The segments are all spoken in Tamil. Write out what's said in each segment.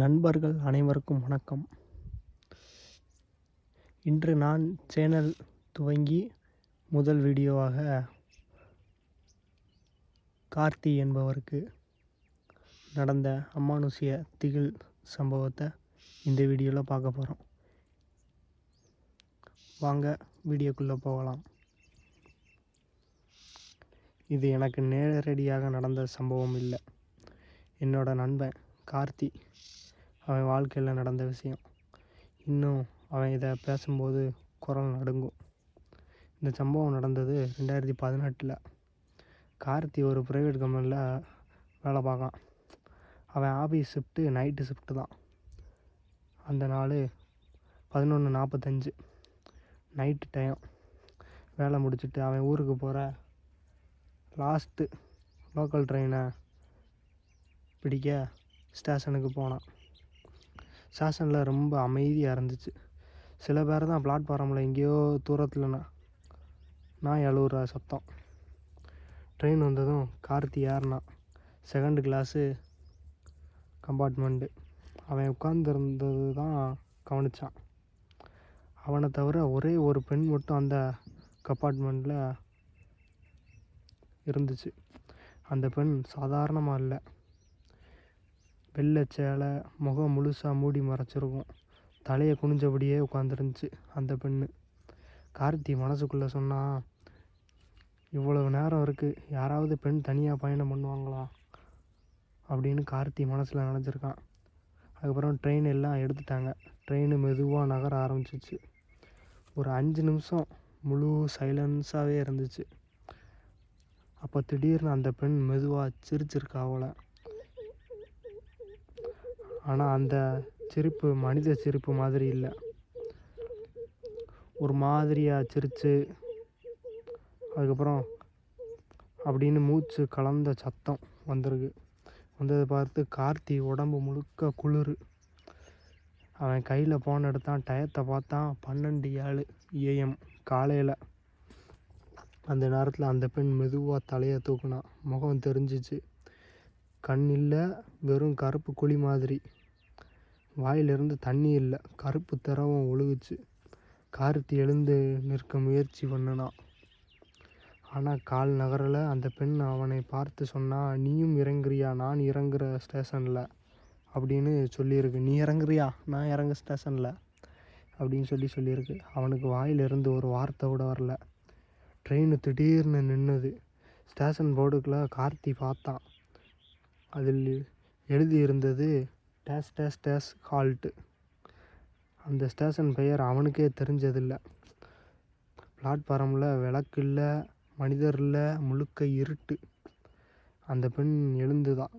நண்பர்கள் அனைவருக்கும் வணக்கம். இன்று நான் சேனல் துவங்கி முதல் வீடியோவாக கார்த்தி என்பவருக்கு நடந்த அமானுஷ்ய திகில் சம்பவத்தை இந்த வீடியோவில் பார்க்க போகிறோம் வாங்க வீடியோக்குள்ளே போகலாம். இது எனக்கு நேரடியாக நடந்த சம்பவம் இல்லை. என்னோட நண்பன் கார்த்தி அவன் வாழ்க்கையில் நடந்த விஷயம். இன்னும் அவன் இதை பேசும்போது குரல் நடுங்கும். இந்த சம்பவம் நடந்தது ரெண்டாயிரத்தி பதினெட்டில். கார்த்தி ஒரு ப்ரைவேட் கம்பெனியில் வேலை பார்க்கான். அவன் ஆஃபீஸ் ஷிஃப்ட்டு நைட்டு ஷிஃப்ட்டு தான். அந்த நாள் பதினொன்று நாற்பத்தஞ்சு நைட்டு டைம் வேலை முடிச்சுட்டு அவன் ஊருக்கு போகிற லாஸ்ட்டு லோக்கல் ட்ரெயினை பிடிக்க ஸ்டேஷனுக்கு போனான். ஸ்டேஷனில் ரொம்ப அமைதியாக இருந்துச்சு. சில பேர் தான் பிளாட்ஃபாரமில் எங்கேயோ தூரத்தில்னா நான் எழுவுற சத்தம். ட்ரெயின் வந்ததும் கார்த்தி ஏறினான் செகண்ட் கிளாஸு கம்பார்ட்மெண்ட்டு அவன் உட்காந்துருந்தது தான் கவனித்தான் அவனை தவிர ஒரே ஒரு பெண் மட்டும் அந்த கம்பார்ட்மெண்ட்டில் இருந்துச்சு. அந்த பெண் சாதாரணமாக இல்லை. வெள்ளை சேலை முகம் முழுசாக மூடி மறைச்சிருக்கும். தலையை குனிஞ்சபடியே உட்காந்துருந்துச்சு அந்த பெண்ணு. கார்த்தி மனசுக்குள்ளே சொன்னால் இவ்வளவு நேரம் இருக்குது யாராவது பெண் தனியாக பயணம் பண்ணுவாங்களா? அப்படின்னு கார்த்தி மனசில் நினச்சிருக்கான். அதுக்கப்புறம் ட்ரெயின் எல்லாம் எடுத்துட்டாங்க. ட்ரெயின் மெதுவாக நகர ஆரம்பிச்சிச்சு. ஒரு அஞ்சு நிமிஷம் முழு சைலன்ஸாகவே இருந்துச்சு. அப்போ திடீர்னு அந்த பெண் மெதுவாக சிரிச்சிருக்கா அவளை. ஆனால் அந்த சிரிப்பு மனித சிரிப்பு மாதிரி இல்லை. ஒரு மாதிரியாக சிரித்து அதுக்கப்புறம் அப்படின்னு மூச்சு கலந்த சத்தம் வந்திருக்கு. வந்ததை பார்த்து கார்த்தி உடம்பு முழுக்க குளிர். அவன் கையில் ஃபோன் எடுத்தான் டயத்தை பார்த்தான் பன்னெண்டு ஏழு ஏஎம் காலையில். அந்த நேரத்தில் அந்த பெண் மெதுவாக தலையை தூக்குனான் முகம் தெரிஞ்சிச்சு. கண் இல்லை வெறும் கருப்பு குழி மாதிரி. வாயிலிருந்து தண்ணி இல்லை. கருப்பு திரவம் ஒழுகுச்சு. கார்த்தி எழுந்து நிற்க முயற்சி பண்ணினான் ஆனால் கால் நகரில். அந்த பெண் அவனை பார்த்து சொன்னா நீயும் இறங்குறியா? நான் இறங்குற ஸ்டேஷனில் அப்படின்னு சொல்லியிருக்கு. நீ இறங்குறியா? நான் இறங்க ஸ்டேஷனில் அப்படின்னு சொல்லி சொல்லியிருக்கு. அவனுக்கு வாயிலிருந்து ஒரு வார்த்தை கூட வரல. ட்ரெயின் திடீர்னு நின்றுது ஸ்டேஷன் போர்டுக்குள்ளே கார்த்தி பார்த்தான். அதில் எழுதியிருந்தது டேஸ் டேஸ் டேஸ் ஹால்ட்டு அந்த ஸ்டேஷன் பெயர் அவனுக்கே தெரிஞ்சதில்லை. பிளாட்ஃபாரமில் விளக்கு இல்லை மனிதர் இல்லை முழுக்க இருட்டு. அந்த பெண் எழுந்து தான்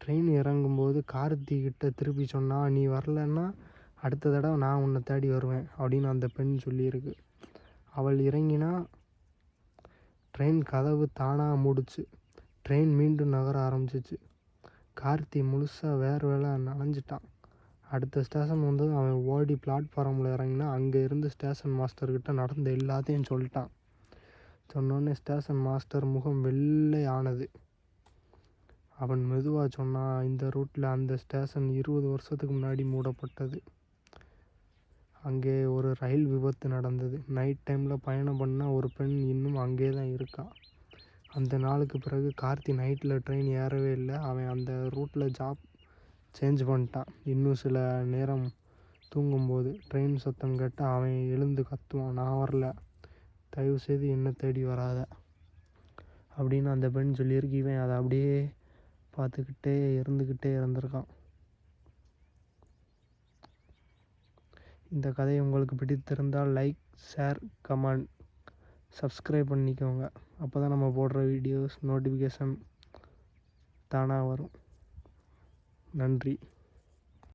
ட்ரெயின் இறங்கும்போது கார்த்திகிட்ட திருப்பி சொன்னால் நீ வரலன்னா அடுத்த தடவை நான் உன்னை தேடி வருவேன் அப்படின்னு அந்த பெண் சொல்லியிருக்கு. அவள் இறங்கினா ட்ரெயின் கதவு தானாக மூடிச்சு. ட்ரெயின் மீண்டும் நகர ஆரம்பிச்சிச்சு. கார்த்தி முழுசாக வேறு வேலை நனைஞ்சிட்டான். அடுத்த ஸ்டேஷன் வந்து அவன் ஓடி பிளாட்ஃபாரமில் இறங்கினா அங்கே இருந்து ஸ்டேஷன் மாஸ்டர்கிட்ட நடந்த எல்லாத்தையும் சொல்லிட்டான். சொன்னோடனே ஸ்டேஷன் மாஸ்டர் முகம் வெள்ளை ஆனது அவன் மெதுவாக சொன்னான் இந்த ரூட்டில் அந்த ஸ்டேஷன் இருபது வருஷத்துக்கு முன்னாடி மூடப்பட்டது. அங்கே ஒரு ரயில் விபத்து நடந்தது. நைட் டைமில் பயணம் பண்ணால் ஒரு பெண் இன்னும் அங்கே தான் இருக்கா. அந்த நாளுக்கு பிறகு கார்த்தி நைட்டில் ட்ரெயின் ஏறவே இல்லை. அவன் அந்த ரூட்டில் ஜாப் சேஞ்ச் பண்ணிட்டான். இன்னும் சில நேரம் தூங்கும்போது ட்ரெயின் சத்தம் கேட்டால் அவன் எழுந்து கத்துவான். நான் வரல. தயவுசெய்து என்ன தேடி வராத அப்படின்னு அந்த பெண் சொல்லியிருக்கு. இவன் அதை அப்படியே பார்த்துக்கிட்டே இருந்துக்கிட்டே இருந்திருக்கான். இந்த கதை உங்களுக்கு பிடித்திருந்தால் லைக் ஷேர் கமெண்ட் சப்ஸ்கிரைப் பண்ணிக்கோங்க. அப்போ தான் நம்ம போடுற வீடியோஸ் நோட்டிஃபிகேஷன் தானாக வரும். நன்றி.